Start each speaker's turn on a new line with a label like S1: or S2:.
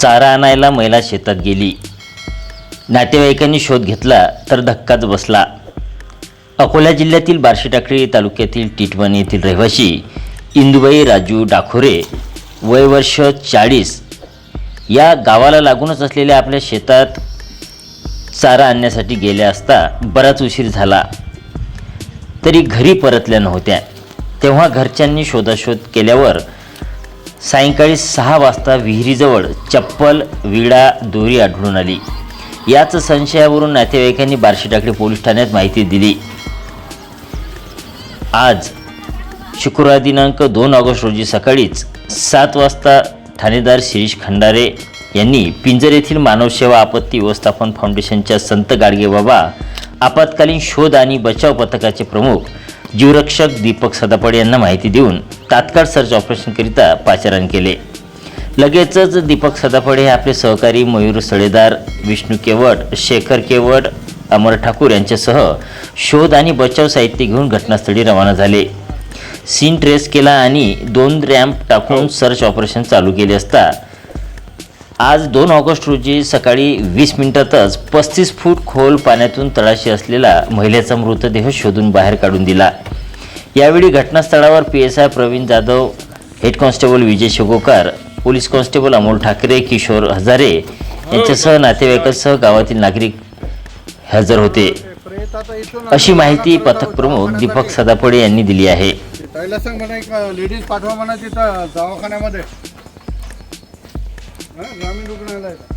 S1: चारा आणायला महिला शेतात गेली. नातेवाईकांनी शोध घेतला तर धक्काच बसला. अकोला जिल्ह्यातील बार्शी टाकळी तालुक्यातील टिटवण येथील रहिवासी इंदुबाई राजू डाखोरे वय वर्ष चाळीस. या गावाला लागूनच असलेल्या आपल्या शेतात चारा आणण्यासाठी गेल्या असता बराच उशीर झाला. तरी घरी परतल्या नव्हत्या. तेव्हा घरच्यांनी शोधाशोध केल्यावर सायंकाळी सहा वाजता विहिरीजवळ चप्पल विडा दोरी आढळून आली. याच संशयावरून नातेवाईकांनी बार्शी टाकळी पोलीस ठाण्यात माहिती दिली. आज शुक्रवार दिनांक दोन ऑगस्ट रोजी सकाळीच सात वाजता ठाणेदार शिरीष खंडारे यांनी पिंजर येथील मानवसेवा आपत्ती व्यवस्थापन फाउंडेशनच्या संत गाडगेबाबा आपत्कालीन शोध आणि बचाव पथकाचे प्रमुख जीवरक्षक दीपक सदापडे यांना माहिती देऊन तात्काळ सर्च ऑपरेशनकरिता पाचारण केले. लगेचच दीपक सदापडे हे आपले सहकारी मयूर सळेदार विष्णू केवट शेखर केवट अमर ठाकूर यांच्यासह शोध आणि बचाव साहित्य घेऊन घटनास्थळी रवाना झाले. सीन ट्रेस केला आणि दोन रॅम्प टाकून सर्च ऑपरेशन चालू केले असता आज दोन ऑगस्ट रोजी सकाळी वीस मिनिटातच पस्तीस फूट खोल पाण्यातून तळाशी असलेला महिलेचा मृतदेह शोधून बाहेर काढून दिला. यावेळी घटनास्थळावर P S I Pravin Jadhav head constable Vijay Shegokar police constable Amol Thakare Kishor Hazare यांच्यासह नातेवाईकांसह गावातील नागरिक हजर होते. अशी माहिती पथक प्रमुख दीपक सदापडे यांनी दिली आहे.
S2: लेडीज पाठवा म्हणा तिथं दवाखान्यामध्ये. ग्रामीण रुग्णालयात